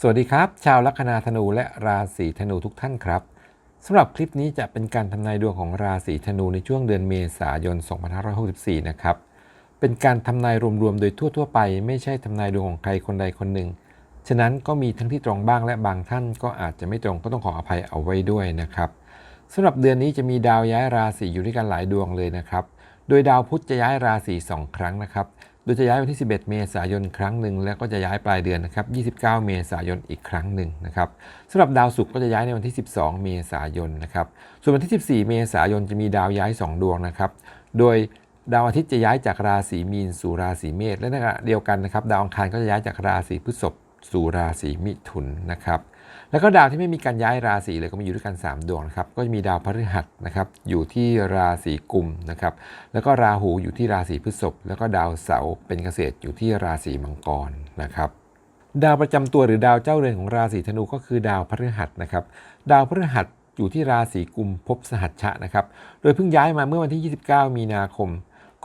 สวัสดีครับ ชาวลัคนาธนูและราศีธนูทุกท่านครับสำหรับคลิปนี้จะเป็นการทำนายดวงของราศีธนูในช่วงเดือนเมษายน 2564 นะครับ เป็นการทำนายรวมๆ โดยทั่วๆ ไป ไม่ใช่ทำนายดวงของใครคนใดคนหนึ่ง ฉะนั้นก็มีทั้งที่ตรงบ้างและบางท่านก็อาจจะไม่ตรงก็ต้องขออภัยเอาไว้ด้วยนะครับสำหรับเดือนนี้จะมีดาวย้ายราศีอยู่ด้วยกันหลายดวงเลยนะครับ โดยดาวพุธจะย้ายราศี2ครั้งนะครับ โดยจะย้ายวันที่ 11 เมษายนครั้งหนึ่ง แล้วก็จะย้ายปลายเดือนนะครับ 29 เมษายนอีกครั้งหนึ่งนะครับสำหรับดาวศุกร์ก็จะย้ายในวันที่ 12 เมษายนนะครับ ส่วนวันที่ 14 เมษายนจะมีดาวย้าย 2 ดวงนะครับ โดยดาวอาทิตย์จะย้ายจากราศีมีนสู่ราศีเมษและในขณะเดียวกันนะครับ ดาวอังคารก็จะย้ายจากราศีพฤษภสู่ราศีมิถุนนะครับ แล้วก็ดาวที่ไม่มีการย้ายราศีเลยก็มีอยู่ด้วยกัน 3 ดวงนะครับ ก็จะมีดาวพฤหัสนะครับอยู่ที่ราศีกุมนะครับ แล้วก็ราหูอยู่ที่ราศีพฤษภ แล้วก็ดาวเสาร์เป็นเกษตรอยู่ที่ราศีมังกรนะครับดาวประจำตัวหรือดาวเจ้าเรือนของราศีธนูก็คือดาวพฤหัสนะครับ ดาวพฤหัสอยู่ที่ราศีกุมภพสหัชชะนะครับ โดยเพิ่งย้ายมาเมื่อวันที่ 29 มีนาคม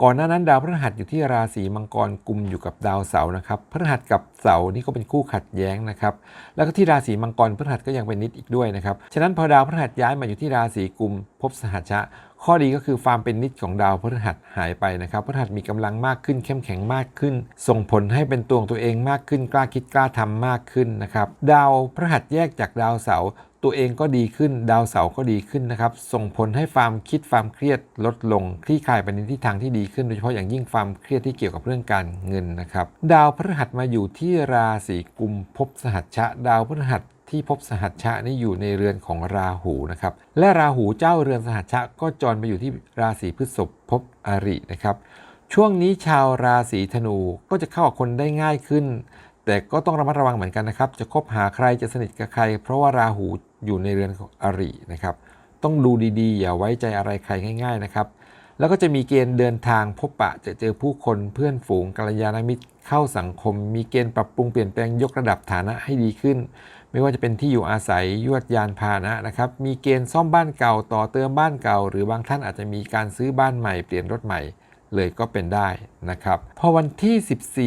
ก่อนหน้านั้นดาวพฤหัสอยู่ที่ราศีมังกรกลุ่มอยู่กับดาวเสาร์นะครับพฤหัสกับเสาร์นี่ก็เป็นคู่ขัดแย้งนะครับ แล้วก็ที่ราศีมังกรพฤหัสก็ยังเป็นนิดอีกด้วยนะครับ ฉะนั้นพอดาวพฤหัสย้ายมาอยู่ที่ราศีกุมภพสหัชชะ ข้อดีก็คือความเป็นนิดของดาวพฤหัสหายไปนะครับพฤหัสมีกำลังมากขึ้น เข้มแข็งมากขึ้น ส่งผลให้เป็นตัวของตัวเองมากขึ้นกล้าคิดกล้าทำมากขึ้นนะครับ ดาวพฤหัสแยกจากดาวเสาร์ ตัวเองก็ดีขึ้นดาวเสาร์ก็ดีขึ้นนะครับ ส่งผลให้ความคิดความเครียดลดลง คลี่คลายไปในทิศทางที่ดีขึ้น โดยเฉพาะอย่างยิ่งความเครียดที่เกี่ยวกับเรื่องการเงินนะครับ ดาวพฤหัสมาอยู่ที่ราศีกุมภพสหัชชะ ดาวพฤหัสที่พบสหัชชะนี่อยู่ในเรือนของราหูนะครับ และราหูเจ้าเรือนสหัชชะก็จรไปอยู่ที่ราศีพฤษภภพอรินะครับ ช่วงนี้ชาวราศีธนูก็จะเข้ากับคนได้ง่ายขึ้น แต่ก็ต้องระมัดระวังเหมือนกันนะครับ จะคบหาใครจะสนิทกับใคร เพราะว่าราหูอยู่ในเรือนของอรินะครับ ต้องดูดีๆ อย่าไว้ใจอะไรใครง่าย ๆนะครับ แล้วก็จะมีเกณฑ์เดินทางพบปะจะเจอผู้คนเพื่อนฝูงกัลยาณมิตรเข้าสังคม มีเกณฑ์ปรับปรุงเปลี่ยนแปลงยกระดับฐานะให้ดีขึ้น ไม่ว่าจะเป็นที่อยู่อาศัยยวดยานพาหนะนะครับ มีเกณฑ์ซ่อมบ้านเก่าต่อเติมบ้านเก่า หรือบางท่านอาจจะมีการซื้อบ้านใหม่เปลี่ยนรถใหม่ เลยก็เป็นได้นะครับ พอวันที่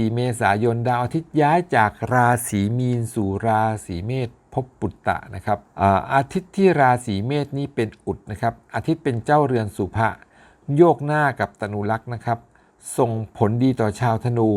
14 เมษายนดาวอาทิตย์ย้ายจากราศีมีนสู่ราศีเมษพบปุตตะนะครับอาอาทิตย์ที่ราศีเมษนี่เป็นอุดนะครับ อาทิตย์เป็นเจ้าเรือนสุภะโยกหน้ากับตนุลักษณ์นะครับ ส่งผลดีต่อชาวธนู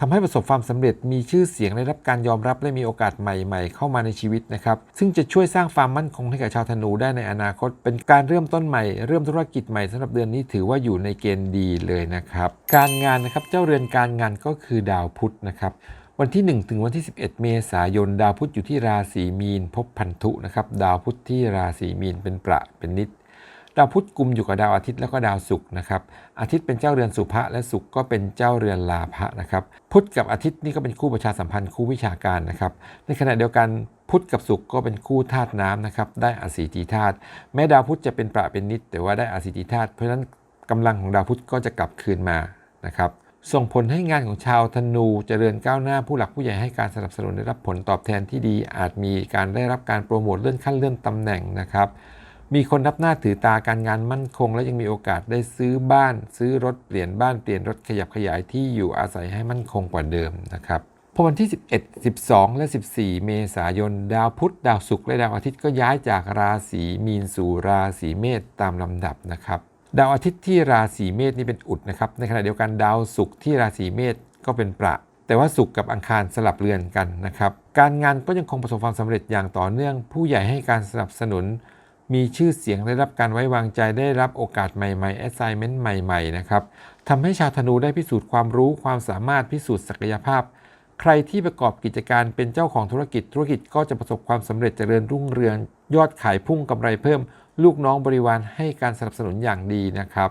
ทำให้ประสบความสำเร็จมีชื่อเสียงได้รับการยอมรับและมีโอกาสใหม่ๆ เข้ามาในชีวิตนะครับ ซึ่งจะช่วยสร้างความมั่นคงให้กับชาวธนูได้ในอนาคต เป็นการเริ่มต้นใหม่ เริ่มธุรกิจใหม่สำหรับเดือนนี้ถือว่าอยู่ในเกณฑ์ดีเลยนะครับ การงานนะครับเจ้าเรือนการงานก็คือดาวพุธนะครับวันที่ 1 ถึงวันที่ 11 เมษายน ดาวพุธอยู่ที่ราศีมีน พบพันธุนะครับ ดาวพุธที่ราศีมีนเป็นประเป็นนิด ดาวพุธกุมอยู่กับดาวอาทิตย์แล้วก็ดาวศุกร์นะครับ อาทิตย์เป็นเจ้าเรือนสุภะและศุกร์ก็เป็นเจ้าเรือนลาภะนะครับ พุธกับอาทิตย์นี่ก็เป็นคู่ประชาสัมพันธ์คู่วิชาการนะครับ ในขณะเดียวกันพุธกับศุกร์ก็เป็นคู่ธาตุน้ำนะครับ ได้อาศีจีธาตุ แม้ดาวพุธจะเป็นประเป็นนิด แต่ว่าได้อาศีจีธาตุ เพราะฉะนั้นกำลังของดาวพุธก็จะกลับคืนมานะครับส่งผลให้งานของชาวธนูเจริญก้าวหน้าผู้หลักผู้ใหญ่ให้การสนับสนุนได้รับผลตอบแทนที่ดี อาจมีการได้รับการโปรโมทเลื่อนขั้นเลื่อนตำแหน่งนะครับ มีคนรับหน้าถือตาการงานมั่นคง และยังมีโอกาสได้ซื้อบ้าน ซื้อรถเปลี่ยนบ้านเปลี่ยนรถขยับขยายที่อยู่อาศัยให้มั่นคงกว่าเดิมนะครับพอวันที่ 11 12 และ 14 เมษายน ดาวพุธ ดาวศุกร์และดาวอาทิตย์ก็ย้ายจากราศีมีนสู่ราศีเมษตามลำดับนะครับ ดาวอาทิตย์ที่ราศีเมษนี่เป็นอุดนะครับ ในขณะเดียวกันดาวศุกร์ที่ราศีเมษก็เป็นประแต่ว่าศุกร์กับอังคารสลับเรือนกันนะครับ การงานก็ยังคงประสบความสำเร็จอย่างต่อเนื่อง ผู้ใหญ่ให้การสนับสนุน มีชื่อเสียงได้รับการไว้วางใจได้รับโอกาสใหม่ๆ assignment ใหม่ ๆ นะครับทำให้ชาวธนูได้พิสูจน์ความรู้ความสามารถพิสูจน์ศักยภาพ ใครที่ประกอบกิจการเป็นเจ้าของธุรกิจธุรกิจก็จะประสบความสำเร็จเจริญรุ่งเรือง ยอดขายพุ่งกำไรเพิ่ม ลูกน้องบริวารให้การสนับสนุนอย่างดีนะครับ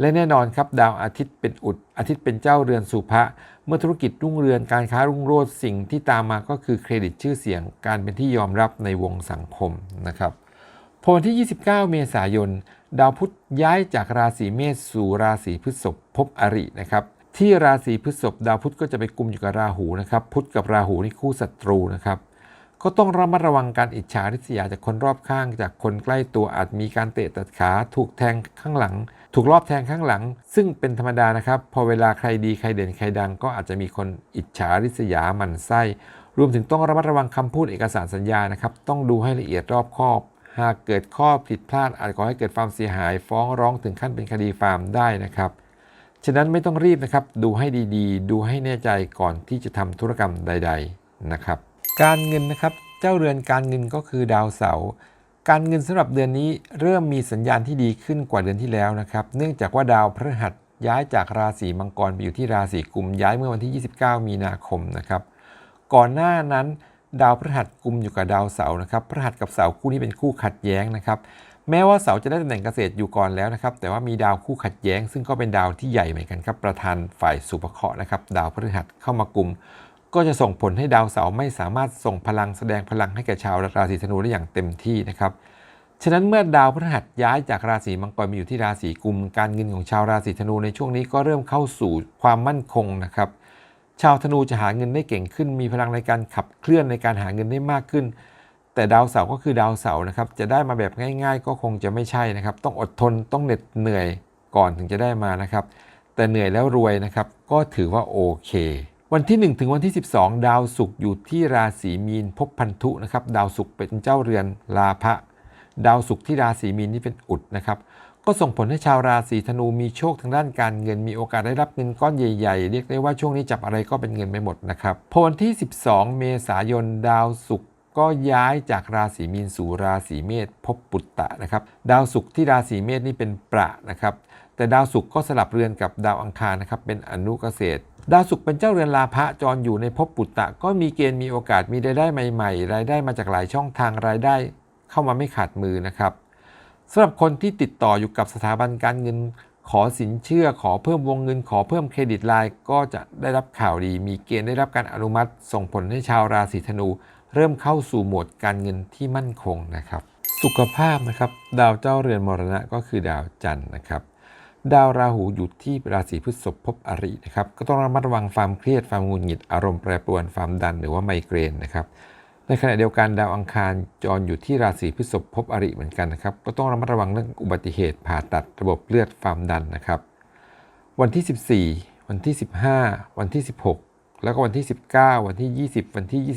และแน่นอนครับดาวอาทิตย์เป็นอุด อาทิตย์เป็นเจ้าเรือนสุภะเมื่อธุรกิจรุ่งเรืองการค้ารุ่งโรจน์สิ่งที่ตามมาก็คือเครดิตชื่อเสียง การเป็นที่ยอมรับในวงสังคมนะครับ พอวันที่ 29 เมษายน ดาวพุธย้ายจากราศีเมษสู่ราศีพฤษภภพอรินะครับที่ราศีพฤษภดาวพุธก็จะไปกุมอยู่กับราหูนะครับ พุธกับราหูนี่คู่ศัตรูนะครับ ก็ต้องระมัดระวังการอิจฉาริษยาจากคนรอบข้าง จากคนใกล้ตัวอาจมีการเตะตัดขา ถูกแทงข้างหลัง ถูกรอบแทงข้างหลัง ซึ่งเป็นธรรมดานะครับ พอเวลาใครดีใครเด่นใครดัง ก็อาจจะมีคนอิจฉาริษยาหมั่นไส้ รวมถึงต้องระมัดระวังคำพูดเอกสารสัญญานะครับ ต้องดูให้ละเอียดรอบคอบ หากเกิดข้อผิดพลาดอาจก่อให้เกิดความเสียหาย ฟ้องร้องถึงขั้นเป็นคดีฟาร์มได้นะครับ ฉะนั้นไม่ต้องรีบนะครับ ดูให้ดีๆ ดูให้แน่ใจก่อนที่จะทำธุรกรรมใด ๆนะครับ การเงินนะครับ เจ้าเรือนการเงินก็คือดาวเสาร์การเงินสำหรับเดือนนี้เริ่มมีสัญญาณที่ดีขึ้นกว่าเดือนที่แล้วนะครับ เนื่องจากว่าดาวพฤหัสย้ายจากราศีมังกรไปอยู่ที่ราศีกุมย้ายเมื่อวันที่ 29 มีนาคมนะครับ ก่อนหน้านั้น ดาวพฤหัสกุมอยู่กับดาวเสาร์นะครับพฤหัสกับเสาร์คู่นี้เป็นคู่ขัดแย้งนะครับ แม้ว่าเสาร์จะได้ตำแหน่งเกษตรอยู่ก่อนแล้วนะครับ แต่ว่ามีดาวคู่ขัดแย้ง ซึ่งก็เป็นดาวที่ใหญ่เหมือนกันครับประธานฝ่ายสุภเคราะห์นะครับ ดาวพฤหัสเข้ามากลุ่มก็จะส่งผลให้ดาวเสาร์ไม่สามารถส่งพลังแสดงพลังให้แก่ชาวราศีธนูได้อย่างเต็มที่นะครับฉะนั้นเมื่อดาวพฤหัสย้ายจากราศีมังกรมาอยู่ที่ราศีกุม การเงินของชาวราศีธนูในช่วงนี้ก็เริ่มเข้าสู่ความมั่นคงนะครับ ชาวธนูจะหาเงินได้เก่งขึ้น มีพลังในการขับเคลื่อนในการหาเงินได้มากขึ้น แต่ดาวเสาร์ก็คือดาวเสาร์นะครับ จะได้มาแบบง่าย ๆ ก็คงจะไม่ใช่นะครับ ต้องอดทนต้องเหน็ดเหนื่อยก่อนถึงจะได้มานะครับ แต่เหนื่อยแล้วรวยนะครับ ก็ถือว่าโอเค วันที่ 1 ถึงวันที่ 12 ดาวศุกร์อยู่ที่ราศีมีนภพพันธุนะครับ ดาวศุกร์เป็นเจ้าเรือนลาภะดาวศุกร์ที่ราศีมีนนี่เป็นอุดนะครับ ก็ส่งผลให้ชาวราศีธนูมีโชคทางด้านการเงิน มีโอกาสได้รับเงินก้อนใหญ่ๆ เรียกได้ว่าช่วงนี้จับอะไรก็เป็นเงินไปหมดนะครับพอวันที่ 12 เมษายนดาวศุกร์ก็ย้ายจากราศีมีนสู่ราศีเมษพบปุตตะนะครับ ดาวศุกร์ที่ราศีเมษนี่เป็นประนะครับ แต่ดาวศุกร์ก็สลับเรือนกับดาวอังคารนะครับ เป็นอนุเกษตร ดาวศุกร์เป็นเจ้าเรือนลาภะจรอยู่ในภพปุตตะ ก็มีเกณฑ์มีโอกาสมีรายได้ใหม่ ๆ รายได้มาจากหลายช่องทางรายได้ เข้ามาไม่ขาดมือนะครับ สำหรับคนที่ติดต่ออยู่กับสถาบันการเงิน ขอสินเชื่อขอเพิ่มวงเงิน ขอเพิ่มเครดิตไลน์ก็จะได้รับข่าวดี มีเกณฑ์ได้รับการอนุมัติ ส่งผลให้ชาวราศีธนู เริ่มเข้าสู่โหมดการเงินที่มั่นคงนะครับ สุขภาพนะครับ ดาวเจ้าเรือนมรณะก็คือดาวจันทร์นะครับดาวราหูอยู่ที่ราศีพฤษภภพอรินะครับก็ต้องระมัดระวังความเครียดความหงุดหงิดอารมณ์แปรปรวนความดันหรือว่าไมเกรนนะครับ ในขณะเดียวกันดาวอังคารจรอยู่ที่ราศีพฤษภภพอริเหมือนกันนะครับ ก็ต้องระมัดระวังเรื่องอุบัติเหตุผ่าตัดระบบเลือดความดันนะครับ วันที่ 14 วันที่ 15 วันที่ 16 แล้วก็วันที่ 19 วันที่ 20 วันที่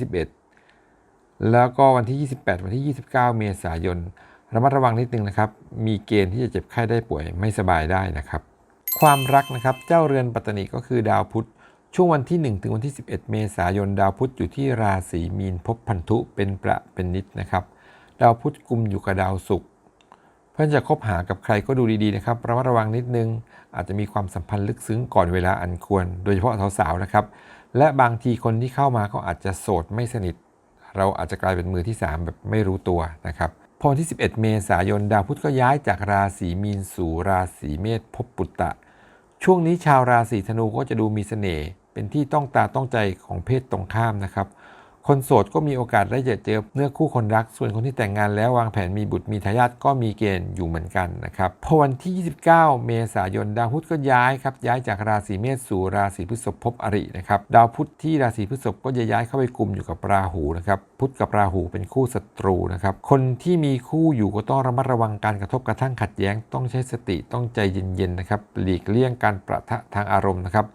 21 แล้วก็วันที่ 28 วันที่ 29 เมษายนระมัดระวังนิดนึงนะครับ มีเกณฑ์ที่จะเจ็บไข้ได้ป่วยไม่สบายได้นะครับ ความรักนะครับ เจ้าเรือนปัตตานิก็คือดาวพุธ ช่วงวันที่ 1 ถึงวันที่ 11 เมษายน ดาวพุธอยู่ที่ราศีมีนภพพันธุเป็นประเป็นนิดนะครับ ดาวพุธกุมอยู่กับดาวศุกร์เพื่อนจะคบหากับใครก็ดูดีๆนะครับระมัดระวังนิดนึง อาจจะมีความสัมพันธ์ลึกซึ้งก่อนเวลาอันควร โดยเฉพาะสาวๆนะครับ และบางทีคนที่เข้ามาก็อาจจะโสดไม่สนิท เราอาจจะกลายเป็นมือที่ 3 แบบไม่รู้ตัวนะครับพอที่ 11 เมษายน ดาวพุธก็ย้ายจากราศีมีนสู่ราศีเมษภพปุตตะ ช่วงนี้ชาวราศีธนูก็จะดูมีเสน่ห์เป็นที่ต้องตาต้องใจของเพศตรงข้ามนะครับ คนโสดก็มีโอกาสได้เจอเจอเนื้อคู่คนรัก ส่วนคนที่แต่งงานแล้ววางแผนมีบุตรมีทายาทก็มีเกณฑ์อยู่เหมือนกันนะครับพอวันที่ 29 เมษายนดาวพุธก็ย้ายครับย้ายจากราศีเมษสู่ราศีพฤษภภพอรินะครับดาวพุธที่ราศีพฤษภก็จะย้ายเข้าไปกลุ่มอยู่กับราหูนะครับพุธกับราหูเป็นคู่ศัตรูนะครับคนที่มีคู่อยู่ก็ต้องระมัดระวังการกระทบกระทั่งขัดแย้งต้องใช้สติต้องใจเย็นๆนะครับหลีกเลี่ยงการประทะทางอารมณ์นะครับ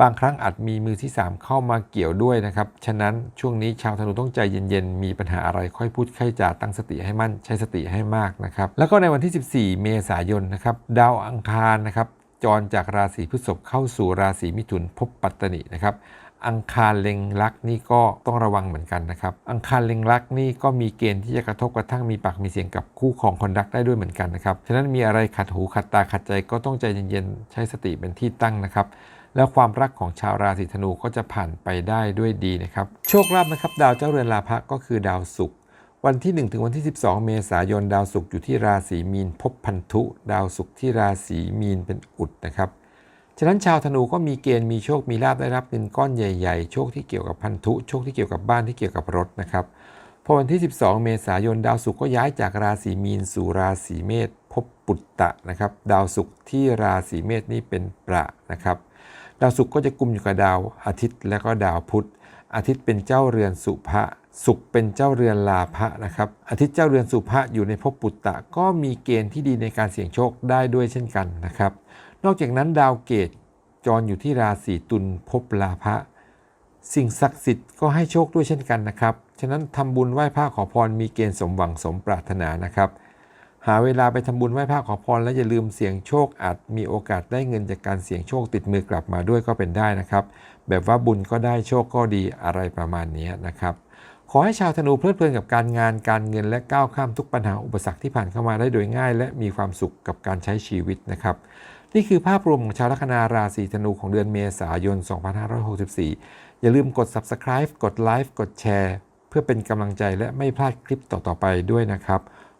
บางครั้งอาจมีมือที่ 3 เข้ามาเกี่ยวด้วยนะครับ ฉะนั้นช่วงนี้ชาวธนูต้องใจเย็นๆ มีปัญหาอะไรค่อยพูดค่อยจาตั้งสติให้มั่นใช้สติให้มากนะครับ แล้วก็ในวันที่ 14 เมษายนนะครับดาวอังคารนะครับจรจากราศีพฤษภเข้าสู่ราศีมิถุนภพปัตตนินะครับอังคารเล็งลักนี่ก็ต้องระวังเหมือนกันนะครับ อังคารเล็งลักนี่ก็มีเกณฑ์ที่จะกระทบกระทั่งมีปากมีเสียงกับคู่ของคนรักได้ด้วยเหมือนกันนะครับ ฉะนั้นมีอะไรขัดหูขัดตาขัดใจก็ต้องใจเย็นๆใช้สติเป็นที่ตั้งนะครับ แล้วความรักของชาวราศีธนูก็จะผ่านไปได้ด้วยดีนะครับ โชคลาภนะครับ ดาวเจ้าเรือนลาภะก็คือดาวศุกร์วันที่ 1 ถึงวันที่ 12 เมษายนดาวศุกร์อยู่ที่ราศีมีนภพพันธุ ดาวศุกร์ที่ราศีมีนเป็นอุดนะครับฉะนั้นชาวธนูก็มีเกณฑ์มีโชคมีลาภได้รับเงินก้อนใหญ่ๆ โชคที่เกี่ยวกับพันธุ โชคที่เกี่ยวกับบ้านที่เกี่ยวกับรถนะครับพอวันที่ 12 เมษายนดาวศุกร์ก็ย้ายจากราศีมีนสู่ราศีเมษภพปุตตะนะครับ ดาวศุกร์ที่ราศีเมษนี่เป็นประนะครับ ดาวศุกร์ก็จะกลุ่มอยู่กับดาวอาทิตย์และก็ดาวพุธ อาทิตย์เป็นเจ้าเรือนสุภะศุกร์เป็นเจ้าเรือนลาภะนะครับ อาทิตย์เจ้าเรือนสุภะอยู่ในภพปุตตะ ก็มีเกณฑ์ที่ดีในการเสี่ยงโชคได้ด้วยเช่นกันนะครับ นอกจากนั้นดาวเกตจรอยู่ที่ราศีตุลภพลาภะสิ่งศักดิ์สิทธิ์ก็ให้โชคด้วยเช่นกันนะครับ ฉะนั้นทำบุญไหว้พระขอพรมีเกณฑ์สมหวังสมปรารถนานะครับ หาเวลาไปทำบุญไหว้พระขอพรและอย่าลืมเสี่ยงโชคอาจมีโอกาสได้เงินจากการเสี่ยงโชคติดมือกลับมาด้วยก็เป็นได้นะครับ แบบว่าบุญก็ได้โชคก็ดีอะไรประมาณนี้นะครับ ขอให้ชาวธนูเพลิดเพลินกับการงานการเงินและก้าวข้ามทุกปัญหาอุปสรรคที่ผ่านเข้ามาได้โดยง่าย และมีความสุขกับการใช้ชีวิตนะครับนี่คือภาพรวมของชาวลัคนาราศีธนูของเดือนเมษายน 2564 อย่าลืมกด subscribe กดไลค์กดแชร์เพื่อเป็นกำลังใจและไม่พลาดคลิปต่อๆไปด้วยนะครับ